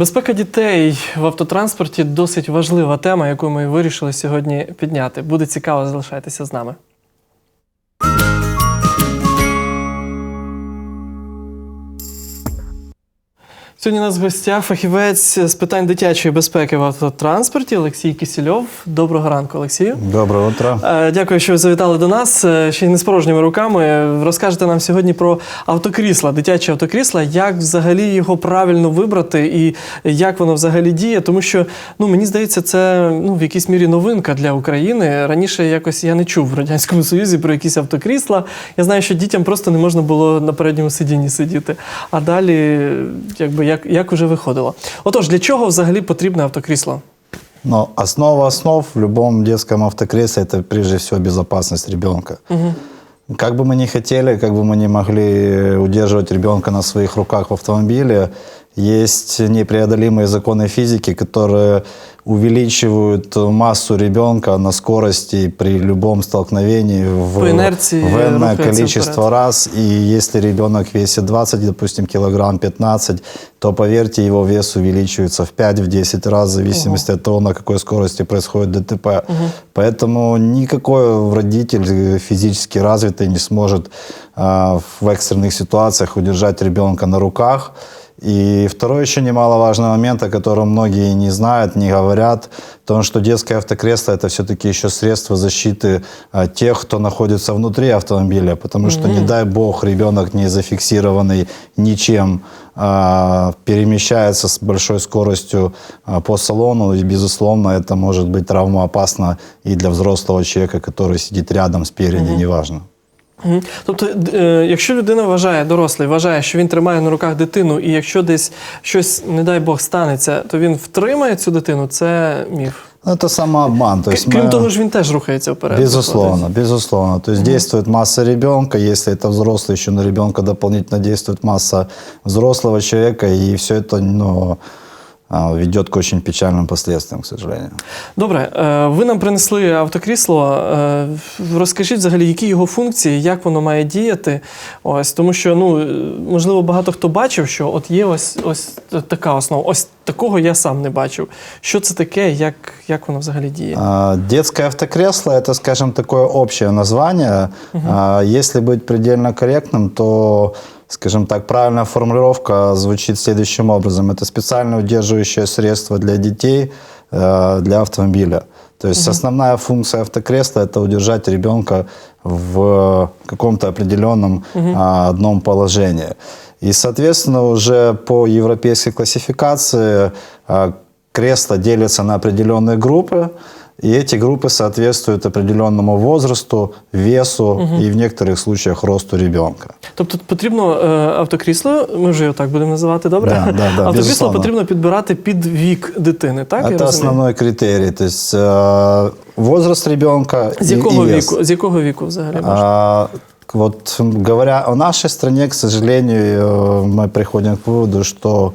Безпека дітей в автотранспорті досить важлива тема, яку ми вирішили сьогодні підняти. Буде цікаво, залишайтеся з нами. Сьогодні у нас в гостях фахівець з питань дитячої безпеки в автотранспорті Олексій Кисельов. Доброго ранку, Олексію. Доброе утро. Е, Дякую, що ви завітали до нас. Е, Ще й не з порожніми руками. Розкажете нам сьогодні про автокрісла, дитячі автокрісла, як взагалі його правильно вибрати і як воно взагалі діє. Тому що ну мені здається, це ну в якійсь мірі новинка для України. Раніше якось я не чув в радянському союзі про якісь автокрісла. Я знаю, що дітям просто не можна було на передньому сидінні сидіти. А далі, якби як, як уже виходило. Отож, для чого взагалі потрібне автокрісло? Но основа основ в любом детском автокресле это прежде всего безопасность ребенка. Как бы мы ни хотели, как бы мы не могли удерживать ребенка на своих руках в автомобиле, есть непреодолимые законы физики, которые увеличивают массу ребенка на скорости при любом столкновении в, По инерции в рухается количество раз. И если ребенок весит 20, допустим, килограмм 15, то, поверьте, его вес увеличивается в 5-10 раз в зависимости от того, на какой скорости происходит ДТП. Поэтому никакой родитель физически развитый не сможет а, в экстренных ситуациях удержать ребенка на руках. И второй еще немаловажный момент, о котором многие не знают, не говорят, то, что детское автокресло это все-таки еще средство защиты а, тех, кто находится внутри автомобиля, потому что, не дай бог, ребенок не зафиксированный ничем, а, перемещается с большой скоростью а, по салону, и, безусловно, это может быть травмоопасно и для взрослого человека, который сидит рядом спереди, неважно. Мгм. Тобто, д- е, якщо людина вважає, дорослий вважає, що він тримає на руках дитину, і якщо десь щось, не дай Бог, станеться, то він втримає цю дитину, це міф. Ну, Это самообман. То есть Крім мы- того ж, він теж рухається вперед. Безусловно, виходить. безусловно. То есть действует масса ребенка, если это взрослый, еще на ребенка дополнительно действует масса взрослого человека, и все это ну, а, ведет к очень печальным последствиям, к сожалению. Добре, е, ви нам принесли автокрісло. Е, Розкажіть взагалі, які його функції, як воно має діяти. Ось тому, що ну е, можливо багато хто бачив, що от є ось ось така основа. Ось такого я сам не бачив. Що це таке, як, як воно взагалі діє? А, Детское автокресло – это, скажем, такое общее название. А, Если быть предельно корректным, то, скажем так, правильная формулировка звучит следующим образом. Это специально удерживающее средство для детей э, для автомобиля. То есть основная функция автокресла – это удержать ребенка в каком-то определенном а, одном положении. И, соответственно, уже по европейской классификации а, кресла делятся на определенные группы, и эти группы соответствуют определенному возрасту, весу и в некоторых случаях росту ребенка. Тобто потрібно е, автокрісло, ми вже його так будемо називати, добре? Да, да, да, автокрісло безусловно. потрібно підбирати під вік дитини, так? я Это розумію? основной критерий. То есть э, возраст ребенка З и- якого и вес. віку? З якого віку взагалі можна? А, вот говоря о нашей стране, к сожалению, э, мы приходим к выводу, что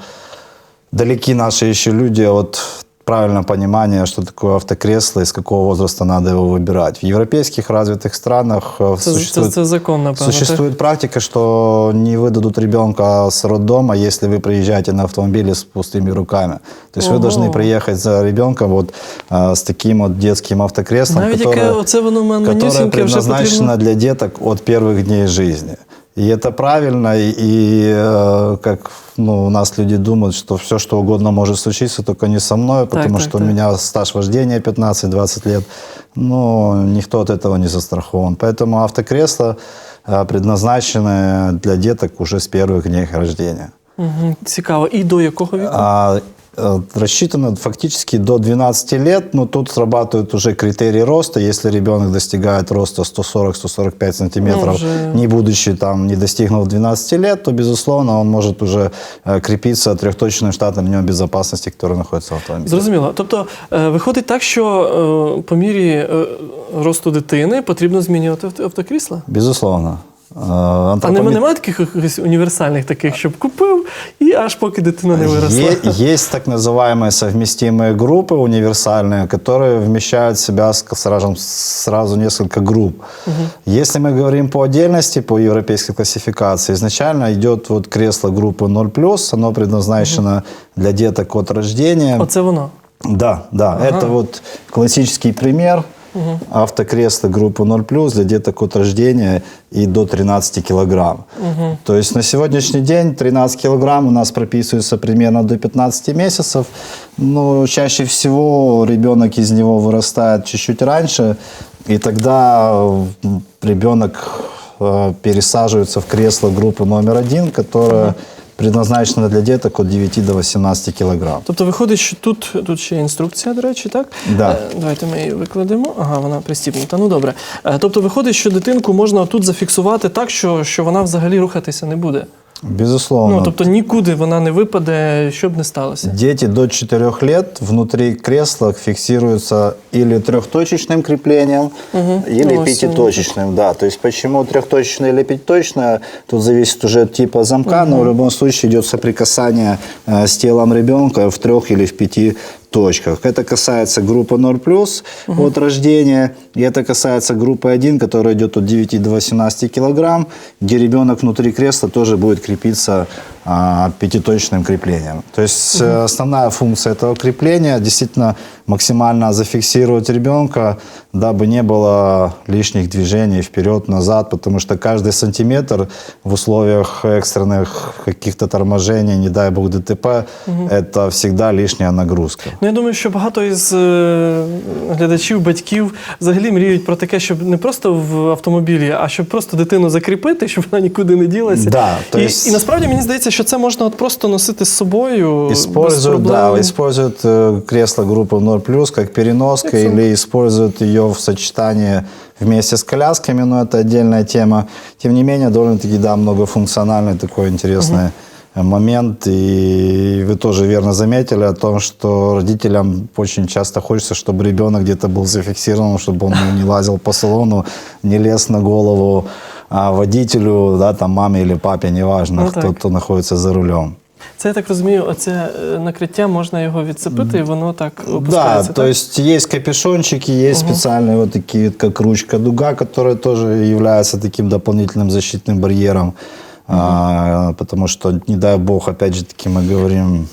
далеки наши еще люди от правильного понимания, что такое автокресло и с какого возраста надо его выбирать. В европейских развитых странах э, Це, це, существует, це закон, напевно. существует практика, что не выдадут ребенка с роддома, если вы приезжаете на автомобиле с пустыми руками. То есть вы Ого. должны приехать за ребенком вот э, с таким вот детским автокреслом, Навіть которое- яке оце воно которая манюсіньке вже предназначена потрібно. для деток от первых дней жизни. И это правильно, и, и, э, как ну, у нас люди думают, что все, что угодно может случиться, только не со мной, потому так, что так. у меня стаж вождения 15-20 лет. Но никто от этого не застрахован. Поэтому автокресла э, предназначены для деток уже с первых дней рождения. Мгм, Цікаво. І до якого віку? А, э, рассчитано фактически до 12 лет, но тут срабатывают уже критерии роста. Если ребенок достигает роста 140-145 сантиметров, Ну, уже- не будучи там, не достигнув 12 лет, то, безусловно, он может уже э, крепиться трехточным штатом ремнем безопасности, который находится в автомобиле. Зрозуміло. Тобто е, виходить так, що е, по мірі е, росту дитини потрібно змінювати авто- автокрісла? Безусловно. Э, А антропометр- нема, немає таких якихось універсальних таких, щоб купив, і аж поки дитина не виросла. Е- Есть так называемые совместимые группы универсальные, которые вмещают в себя ск- сразу, сразу несколько групп. Если мы говорим по отдельности, по европейской классификации, изначально идет вот кресло группы 0+, оно предназначено для деток от рождения. Оце воно. Да, да, это вот классический пример. Автокресло группы 0+, для деток от рождения и до 13 килограмм. То есть на сегодняшний день 13 килограмм у нас прописывается примерно до 15 месяцев. Но чаще всего ребенок из него вырастает чуть-чуть раньше. И тогда ребенок э, пересаживается в кресло группы номер один, которая предназначена для діток від 9 до 18 кг. Тобто виходить, що тут, тут ще інструкція, до речі, так? Да. Е, Давайте ми її викладемо. Ага, вона пристібнута. Ну добре. Е, Тобто виходить, що дитинку можна тут зафіксувати так, що, що вона взагалі рухатися не буде. Безусловно. Ну, тобто нікуди вона не випаде, що б не сталося. Дети до 4 лет внутри кресла фиксируются или трехточечным креплением, или Ну, пятиточечным. Да, то есть почему трехточечное или пятиточное, тут зависит уже от типа замка, но в любом случае идет соприкасание э, с телом ребенка в трех или в пяти точках. Это касается группы 0+, от рождения, и это касается группы 1, которая идет от 9 до 18 килограмм, где ребенок внутри кресла тоже будет крепиться а, пятиточным креплением. То есть э, основная функция этого крепления действительно максимально зафиксировать ребенка, дабы не было лишних движений вперед-назад, потому что каждый сантиметр в условиях экстренных каких-то торможений, не дай бог ДТП, это всегда лишняя нагрузка. Ну, я думаю, що багато із е, глядачів, батьків взагалі мріють про таке, щоб не просто в автомобілі, а щоб просто дитину закріпити, щоб вона нікуди не ділася. Да, то і, есть- і насправді мені здається, що це можна от просто носити з собою. без Используют, да, проблем. используют э, кресло группы 0+, как переноска, Excellent. или используют ее в сочетании вместе с колясками, но это отдельная тема. Тем не менее, довольно-таки, да, многофункциональный такой интересный э, момент. И вы тоже верно заметили о том, что родителям очень часто хочется, чтобы ребенок где-то был зафиксирован, чтобы он ну, не лазил по салону, не лез на голову а, водителю, да, там маме или папе, неважно, Ну, кто, так. кто находится за рулем. Це я так розумію, оце е, накриття можна його відцепити, і воно так Да, опускається. то так? есть есть капюшончики, есть специальные вот такие, как ручка дуга, которая тоже является таким дополнительным защитным барьером. А, потому что, не дай бог, опять же таки мы говорим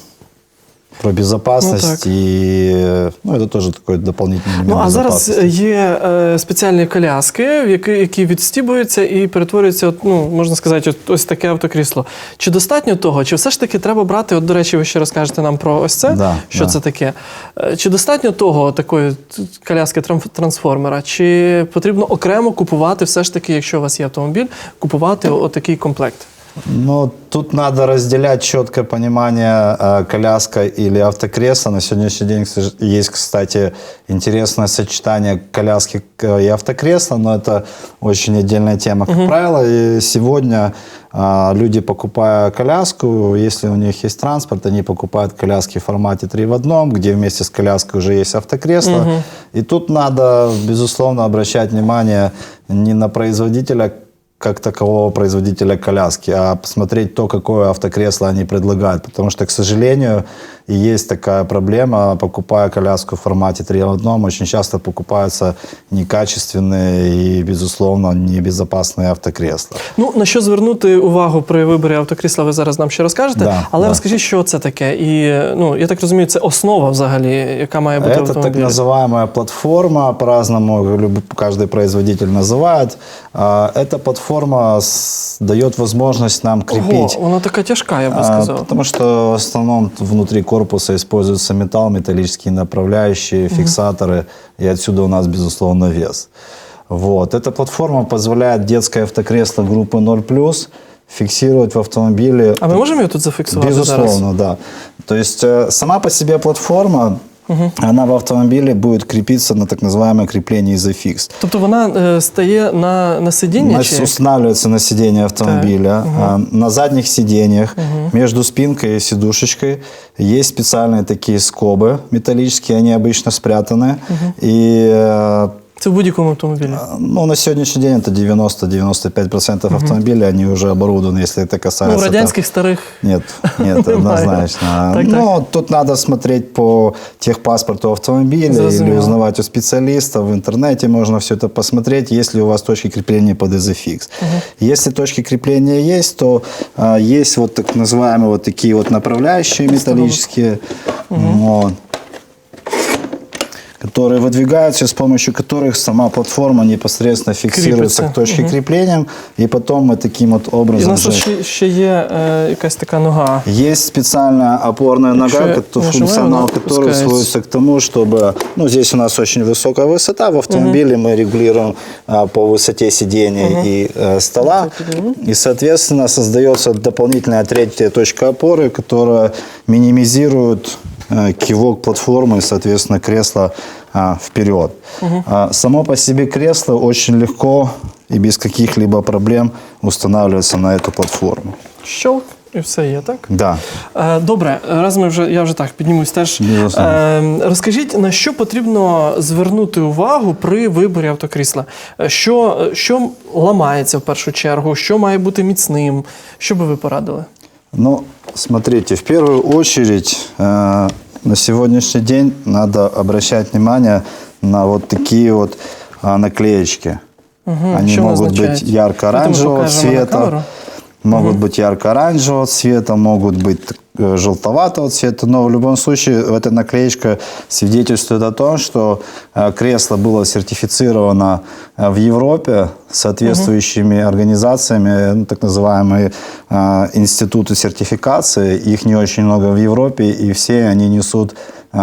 про безопасность, Ну, так. и ну, это тоже такой дополнительный элемент Ну а зараз безопасности. є е, спеціальні коляски, в які, які відстібуються і перетворюються, от, ну можна сказати, от, ось таке автокрісло. Чи достатньо того? Чи все ж таки треба брати? От, до речі, ви ще розкажете нам про ось це, Да, що да. це таке? Е, Чи достатньо того такої т- коляски трам- трансформера? Чи потрібно окремо купувати, все ж таки, якщо у вас є автомобіль, купувати отакий комплект? Ну, тут надо разделять четкое понимание э, коляска или автокресла. На сегодняшний день есть, кстати, интересное сочетание коляски к- и автокресла, но это очень отдельная тема. Как правило, и сегодня а, люди, покупая коляску, если у них есть транспорт, они покупают коляски в формате 3 в одном, где вместе с коляской уже есть автокресло. И тут надо, безусловно, обращать внимание не на производителя как такового производителя коляски, а посмотреть то, какое автокресло они предлагают. Потому что, к сожалению, и есть такая проблема, покупая коляску в формате 3 в одном, очень часто покупаются некачественные и, безусловно, небезопасные автокресла. Ну на що звернути увагу при виборі автокрісла, ви зараз нам ще розкажете. Да, Але да. розкажіть, що це таке, і ну я так розумію, це основа взагалі, яка має бути в Это так автомобілі. называемая платформа, по-разному люб- каждый производитель называет. А, Эта платформа с- дает возможность нам крепить Ого, вона така тяжка, я би А, сказав. Потому что в основном внутри корпуса используется металл, металлические направляющие, фиксаторы, и отсюда у нас, безусловно, вес. Вот. Эта платформа позволяет детское автокресло группы 0+, фиксировать в автомобиле А ми можемо його тут зафіксувати Безусловно, зараз? да. То есть э, сама по себе платформа, она в автомобиле будет крепиться на так называемое крепление изофикс. Тобто вона е, стає на, на сидіння? Значит, Чи? устанавливается на сиденье автомобиля. А, На задних сиденьях между спинкой и сидушечкой есть специальные такие скобы металлические, они обычно спрятаны. И э, Це в будь-якому автомобілі. Ну, на сегодняшний день это 90-95% автомобилей, они уже оборудованы, если это Ну, касается... в там- радянських старих Нет, нет, Немає. однозначно. Так, Но тут надо смотреть по техпаспорту автомобиля или Зрозуміло. узнавать у специалиста. В интернете можно все это посмотреть, есть ли у вас точки крепления под изофикс. Если точки крепления есть, то а, есть вот так называемые вот такие вот направляющие металлические. Вот которые выдвигаются, с помощью которых сама платформа непосредственно фиксируется Крепится. к точке крепления, и потом мы таким вот І у образом нас же- ще, ще є е, якась така нога. есть специальная опорная нога, Якщо я кото- нажимаю, функционал она которой опускается. сводится к тому, чтобы, ну, здесь у нас очень высокая высота, в автомобиле мы регулируем а, по высоте сидения и э, стола, и, соответственно, создается дополнительная третья точка опоры, которая минимизирует э, кивок платформы, соответственно, кресла а, вперед. А, само по себе кресло очень легко и без каких-либо проблем устанавливается на эту платформу. Щолк, і все є, так? Да. Е, Добре, раз ми вже я вже так піднімусь теж. Розкажіть, на що потрібно звернути увагу при виборі автокрісла? Що, що ламається в першу чергу, що має бути міцним? Що би ви порадили? Ну, смотрите, в первую очередь э, на сегодняшний день надо обращать внимание на вот такие вот а, наклеечки. Они Что могут означает? быть ярко-оранжевого Это мы покажем на камеру. цвета, Могут быть ярко-оранжевого цвета, могут быть э, желтоватого цвета, но в любом случае эта наклеечка свидетельствует о том, что э, кресло было сертифицировано э, в Европе соответствующими организациями, ну, так называемые э, институты сертификации. Их не очень много в Европе, и все они несут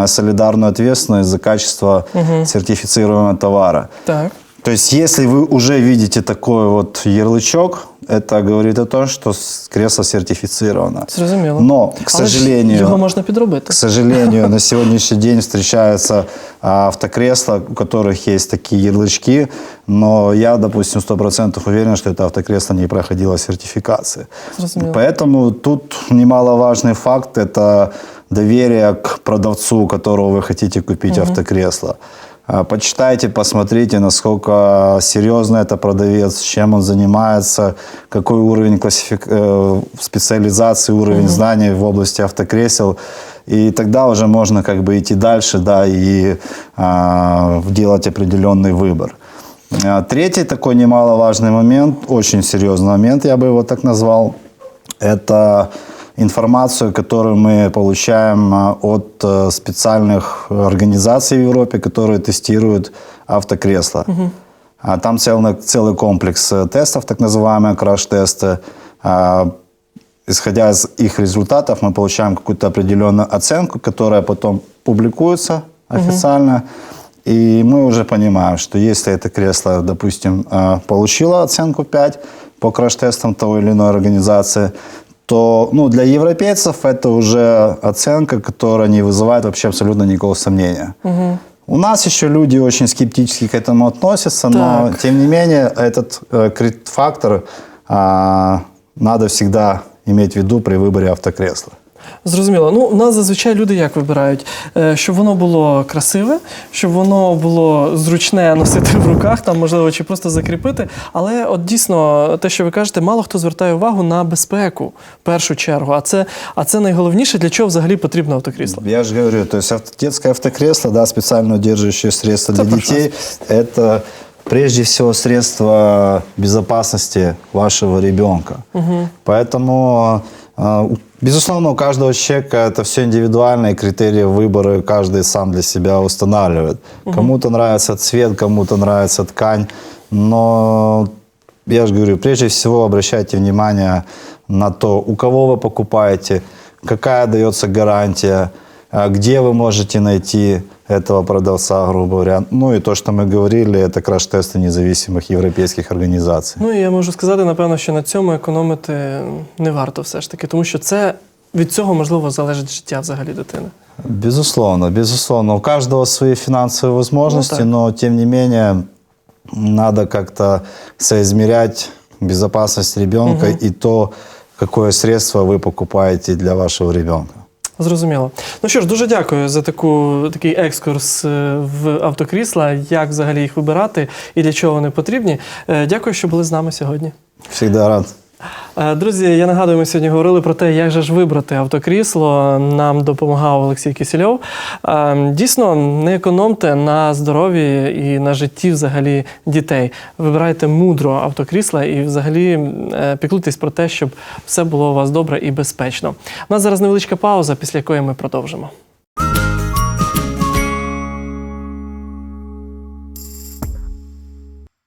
солидарную ответственность за качество сертифицируемого товара. Так. То есть, если вы уже видите такой вот ярлычок, это говорит о том, что с- кресло сертифицировано. Зрозуміло. Но, к Але ж сожалению, його можна підробити. к сожалению, на сегодняшний день встречаются а, автокресла, у которых есть такие ярлычки, но я, допустим, 100% уверен, что это автокресло не проходило сертификации. Зрозуміло. Поэтому тут немаловажный факт – это доверие к продавцу, у которого вы хотите купить автокресло. А, Почитайте, посмотрите, насколько серьезно это продавец, чем он занимается, какой уровень классифик... э, специализации, уровень знаний в области автокресел. И тогда уже можно как бы идти дальше, да, и а, делать определенный выбор. А, Третий такой немаловажный момент, очень серьезный момент, я бы его так назвал, это информацию, которую мы получаем а, от э, специальных организаций в Европе, которые тестируют автокресла. А Там целый, целый комплекс э, тестов, так называемые краш-тесты. А, Исходя из их результатов, мы получаем какую-то определенную оценку, которая потом публикуется официально. И мы уже понимаем, что если это кресло, допустим, э, получило оценку 5 по краш-тестам того или иной организации, то ну, для европейцев это уже оценка, которая не вызывает вообще абсолютно никакого сомнения. У нас еще люди очень скептически к этому относятся, но Так. тем не менее этот э, фактор а, надо всегда иметь в виду при выборе автокресла. Зрозуміло. Ну, у нас зазвичай люди як вибирають, Е, щоб воно було красиве, щоб воно було зручне носити в руках, там можливо чи просто закріпити. Але от дійсно, те, що ви кажете, мало хто звертає увагу на безпеку в першу чергу. А це, а це найголовніше, для чого взагалі потрібно автокрісло. Я же говорю, то есть авто- детское автокресло, да, специально удерживающее средство для Это детей, это прежде всего средство безопасности вашего ребенка. Поэтому, э, у- безусловно, у каждого человека это все индивидуально, и критерии выбора каждый сам для себя устанавливает. Кому-то нравится цвет, кому-то нравится ткань, но я же говорю, прежде всего обращайте внимание на то, у кого вы покупаете, какая дается гарантия, а где вы можете найти этого продавца, грубо говоря. Ну и то, что мы говорили, это краш-тесты независимых европейских организаций. Ну і я можу сказати, напевно, що на цьому економити не варто все ж таки, тому що це від цього можливо залежить життя взагалі дитини. Безусловно, безусловно. У каждого свои финансовые возможности, так. но тем не менее надо как-то соизмерять безопасность ребенка и то, какое средство вы покупаете для вашего ребенка. Зрозуміло. Ну що ж, дуже дякую за таку, такий екскурс е, в автокрісла, як взагалі їх вибирати і для чого вони потрібні. Е, Дякую, що були з нами сьогодні. Всегда рад. Е, Друзі, я нагадую, ми сьогодні говорили про те, як же ж вибрати автокрісло. Нам допомагав Олексій Кисельов. Е, Дійсно, не економте на здоров'ї і на житті взагалі дітей. Вибирайте мудро автокрісла і взагалі е, піклуйтесь про те, щоб все було у вас добре і безпечно. У нас зараз невеличка пауза, після якої ми продовжимо.